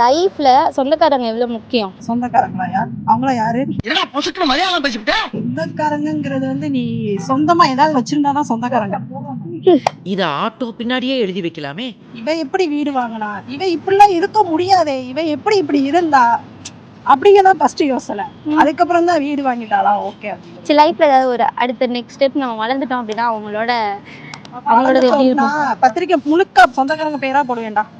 லைஃப்ல சொந்தக்காரங்க எவ்வளவு முக்கியம்? சொந்தக்காரங்களா யார்? அவங்கள யாரு? என்னடா பொசுக்குன்னு மலையாளம் பேசிவிட்ட? சொந்தக்காரங்கிறது வந்து நீ சொந்தமா ஏதாவது வச்சிருந்தாதான் சொந்தக்காரங்க. இத ஆட்டோ பின்னாடியே எழுதி வைக்கலாமே. இவ எப்படி வீடு வாங்கினா? இவ இப்படிலாம் இருக்க முடியாதே. இவ எப்படி இப்படி இருந்தா? அப்படிங்கதான் ஃபர்ஸ்ட் யோசனை. அதுக்கப்புறம் தான் வீடு வாங்கிட்டாளா? ஓகே. சரி லைஃப்ல ஏதாவது ஒரு அடுத்த நெக்ஸ்ட் ஸ்டெப் நம்ம வளர்ந்துட்டோம் அப்படின்னா அவங்களோட அவங்களோட எப்படி இருக்கும்? பத்திரிக்கை முழுக்க சொந்தக்காரங்க பேரா போட வேண்டாம்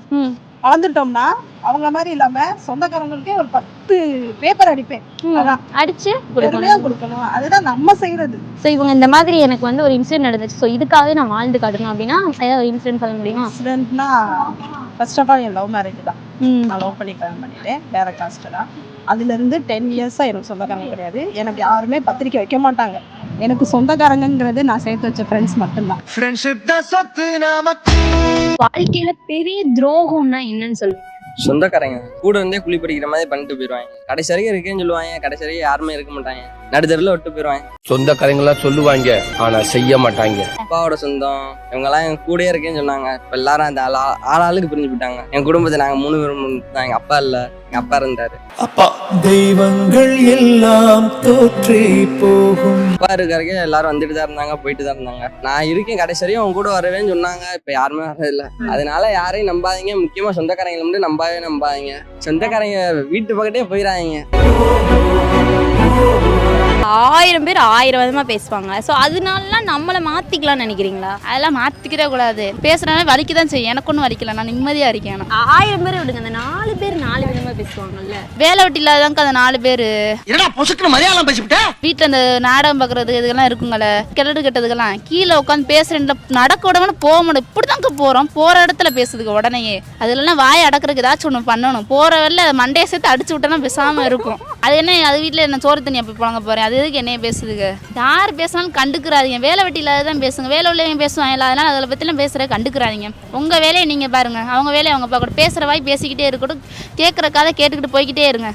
வளர்ந்துட்டோம்னா அவங்க மாதிரி இல்லாம சொந்தக்காரங்களுக்கே ஒரு பத்து பேப்பர் அடிப்பேன். அடிச்சு கொடுக்கணும். அதுதான் நம்ம செய்யறது ஸோ இவங்க இந்த மாதிரி எனக்கு வந்து ஒரு இன்சிடென்ட் நடந்துச்சு. ஸோ இதுக்காகவே நான் வாழ்ந்து காட்டணும் அப்படின்னா ஏதாவது ஒரு இன்சிடென்ட் சொல்ல முடியுமா? ஆக்சிடென்ட்னா ஃபர்ஸ்ட் ஆஃப் ஆல் என் லவ் மேரேஜ் தான். நான் லவ் பண்ணி கல்யாணம் பண்ணிட்டேன். வேற காஸ்ட் தான். அதுல இருந்து டென் இயர்ஸா எனக்கு சொந்தக்காரங்க கிடையாது. எனக்கு யாருமே பத்திரிக்கை வைக்க மாட்டாங்க. எனக்கு சொந்தக்காரங்கங்கிறது நான் சேர்த்து வச்ச ஃப்ரெண்ட்ஸ் மட்டும்தான். ஃப்ரெண்ட்ஷிப் தான் சொத்து நமக்கு வாழ்க்கையில பெரிய துரோகம்னா என்னன்னு சொல்லுங்க. சொந்தக்காரங்க. கூட இருந்தே குழி படிக்கிற மாதிரி பண்ணிட்டு போயிடுவாங்க கடைசி வரைக்கும் இருக்கேன்னு சொல்லுவாங்க. கடைசி வரைக்கும் யாருமே இருக்க மாட்டாங்க. நடுத்தரில் விட்டு போயிடுவாங்க சொந்தக்காரங்களா சொல்லுவாங்க ஆனா செய்ய மாட்டாங்க. அப்பாவோட சொந்தம். இவங்கெல்லாம் என் கூடயே இருக்கேன்னு சொன்னாங்க. இப்போ எல்லாரும் அந்த ஆளா ஆளாளுக்கு பிரிஞ்சு போயிட்டாங்க. என் குடும்பத்தை நாங்கள் மூணு பேரும் தான் எங்கள் அப்பா இல்லை எங்கள் அப்பா இருந்தாரு. அப்பா தெய்வங்கள் எல்லாம் தோற்றே போகும். அப்பா இருக்காருக்கே எல்லாரும் வந்துட்டு தான் இருந்தாங்க போயிட்டு தான் இருந்தாங்க. நான் இருக்கேன் கடைசி வரையும் அவங்க கூட வரவேன்னு சொன்னாங்க. இப்போ யாருமே வரதில்லை. அதனால யாரையும் நம்பாதீங்க. முக்கியமாக சொந்தக்காரங்களை மட்டும் நம்பாவே நம்பாதீங்க சொந்தக்காரங்க வீட்டு பக்கத்தே போயிடாதீங்க ஆயிரம் பேர் ஆயிரம் விதமா பேசுவாங்க. ஸோ அதனாலலாம் நம்மளை மாத்திக்கலாம்னு நினைக்கிறீங்களா? அதெல்லாம் மாத்திக்கிட்டே கூடாது. பேசுறதுனால வலிக்க தான் செய்யும். எனக்கு ஒன்றும் வலிக்கல. நான் நிம்மதியா இருக்கேன். ஆயிரம் பேர் விடுங்க. அந்த நாலு பேர் நாலு விதமா பேசுவாங்கல்ல. வேலை வெட்டி இல்லாதவங்க அந்த நாலு பேர். மலையாளம் பேசிவிட்ட? வீட்டில் இந்த நாடகம் பார்க்கறது இதுக்கெல்லாம் இருக்குங்களே கெட்டது கெட்டதுக்கெல்லாம் கீழே உட்காந்து பேசுறேன்ல நடக்க விடாம போக முடியும் இப்படி தாங்க போகிறோம் போகிற இடத்துல பேசுதுக்கு உடனேயே. அதுலலாம் வாய் அடக்கிறதுக்கு ஏதாச்சும் ஒன்று பண்ணணும். போகிற வரல அதை மண்டையை சேர்த்து அடிச்சு விட்டோன்னா பேசாமல் இருக்கும். அது என்ன அது வீட்டில் என்ன சோறு தண்ணி அப்போ புழங்க போகிறேன் அது எதுக்கு என்னைய பேசுதுங்க? யார் பேசினாலும் கண்டுக்கிறாதீங்க. வேலை வெட்டி இல்லாத தான் பேசுங்க. வேலை உள்ளவங்க பேசுவாங்க. அதனால அதில் பற்றிலாம் பேசுகிற கண்டுக்கிறாதீங்க. உங்கள் வேலையை நீங்கள் பாருங்க. அவங்க வேலையை அவங்க பார்க்கணும் பேசுகிற வாய் பேசிக்கிட்டே இருக்கட்டும். கேட்குற கதை கேட்டுக்கிட்டு போய்க்கிட்டே இருங்க.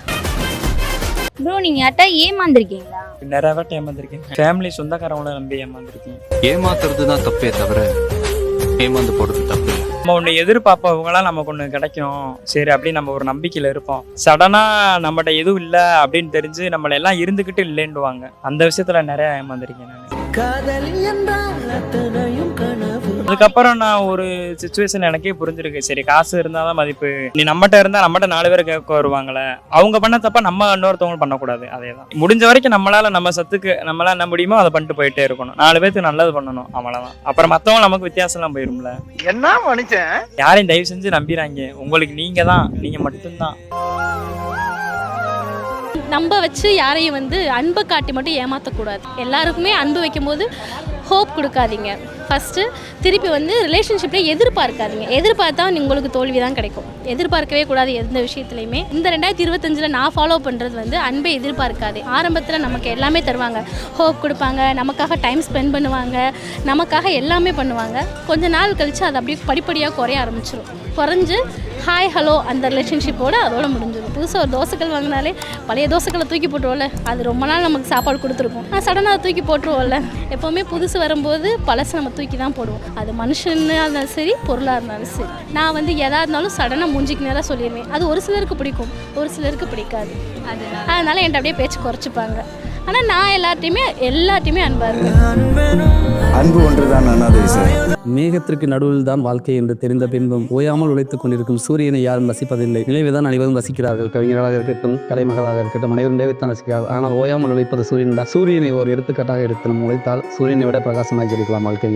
ப்ரோ நீங்க யார்ட்டா ஏமாந்துருக்கீங்களா? நிறைய வாட்டி ஏமாந்துருக்கேன். ஃபேமிலி சொந்தக்காரவங்கள நம்பி ஏமாந்துருக்கேன். ஏமாத்துறது தான் தப்பே தவிர ஏமாந்து போடுறது தப்பு. இல்ல. நம்ம ஒன்று எதிர்பார்ப்போம் நமக்கு ஒன்று கிடைக்கும். சரி அப்படின்னு நம்ம ஒரு நம்பிக்கையில் இருப்போம். சடனாக நம்மகிட்ட எதுவும் இல்லை அப்படின்னு தெரிஞ்சு நம்மள எல்லாம் இருந்துக்கிட்டு இல்லைன்னுவாங்க. அந்த விஷயத்துல நிறைய ஏமாந்துருக்கேன் நான். காதல் என்றால் அத்தனையும் கனவு. அதுக்கப்புறம் நான் ஒரு சுச்சுவேஷன் எனக்கே புரிஞ்சிருக்கு. சரி காசு இருந்தால் தான் மதிப்பு. நீ நம்மகிட்ட இருந்தால் நம்மகிட்ட நாலு பேர் கேட்க வருவாங்களே. அவங்க பண்ண தப்ப நம்ம இன்னொருத்தவங்க பண்ணக்கூடாது. அதே தான் முடிஞ்ச வரைக்கும் நம்மளால நம்ம சத்துக்கு நம்மளால என்ன முடியுமோ அதை பண்ணிட்டு போயிட்டே இருக்கணும். நாலு பேருக்கு நல்லது பண்ணணும். அவ்வளோதான் அப்புறம் மற்றவங்க நமக்கு வித்தியாசம்லாம் போயிரும்ல. என்ன மனுஷன்? யாரையும் தயவு செஞ்சு நம்பிடாங்க உங்களுக்கு நீங்க தான் நீங்க மட்டும்தான். நம்ப வச்சு யாரையும் வந்து அன்பை காட்டி மட்டும் ஏமாற்றக்கூடாது எல்லாருக்குமே அன்பு வைக்கும்போது ஹோப் கொடுக்காதீங்க. ஃபஸ்ட்டு திருப்பி வந்து ரிலேஷன்ஷிப்பில் எதிர்பார்க்காதீங்க. எதிர்பார்த்தா உங்களுக்கு தோல்வி தான் கிடைக்கும். எதிர்பார்க்கவே கூடாது எந்த விஷயத்துலையுமே. இந்த ரெண்டாயிரத்தி இருபத்தஞ்சில் நான் ஃபாலோ பண்ணுறது வந்து அன்பை எதிர்பார்க்காதே. ஆரம்பத்தில் நமக்கு எல்லாமே தருவாங்க. ஹோப் கொடுப்பாங்க நமக்காக டைம் ஸ்பெண்ட் பண்ணுவாங்க நமக்காக எல்லாமே பண்ணுவாங்க. கொஞ்ச நாள் கழித்து அது அப்படியே படிப்படியாக குறைய ஆரம்பிச்சிடும் குறைஞ்சு ஹாய் ஹலோ அந்த ரிலேஷன்ஷிப்போடு அதோட முடிஞ்சிடும். புதுசாக ஒரு தோசைகள் வாங்கினாலே பழைய தோசைகளை தூக்கி போட்டுருவோம்ல அது ரொம்ப நாள் நமக்கு சாப்பாடு கொடுத்துருக்கும். நான் சடனாக அதை தூக்கி போட்டுருவோம்ல. எப்போவுமே புதுசு வரும்போது பழசு நம்ம தூக்கி தான் போடுவோம். அது மனுஷனாக இருந்தாலும் சரி பொருளாக இருந்தாலும் சரி. நான் வந்து எதா இருந்தாலும் சடனாக மூஞ்சிக்கு நேராக சொல்லிடுவேன் அது ஒரு சிலருக்கு பிடிக்கும் ஒரு சிலருக்கு பிடிக்காது. அதனால் என்கிட்ட அப்படியே பேச்சு குறைச்சிப்பாங்க. ஆனால் நான் எல்லாத்தையுமே எல்லாத்தையுமே அன்பாக அன்பு ஒன்றுதான் சார் மேகத்திற்கு நடுவில் தான் வாழ்க்கை என்று தெரிந்த பின்பும் ஓயாமல் உழைத்துக் கொண்டிருக்கும் சூரியனை யாரும் ரசிப்பதில்லை நினைவுதான் அனைவரும் ரசிக்கிறார்கள் கவிஞர்களாக இருக்கட்டும் கலைமகளாக இருக்கட்டும் அனைவரும் நினைவைத்தான் ரசிக்கிறார்கள் ஆனால் ஓயாமல் உழைப்பது சூரியன் தான். சூரியனை ஒரு எடுத்துக்காட்டாக எடுத்து நம்ம உழைத்தால் சூரியனை விட பிரகாசமாக இருக்கலாம் வாழ்க்கை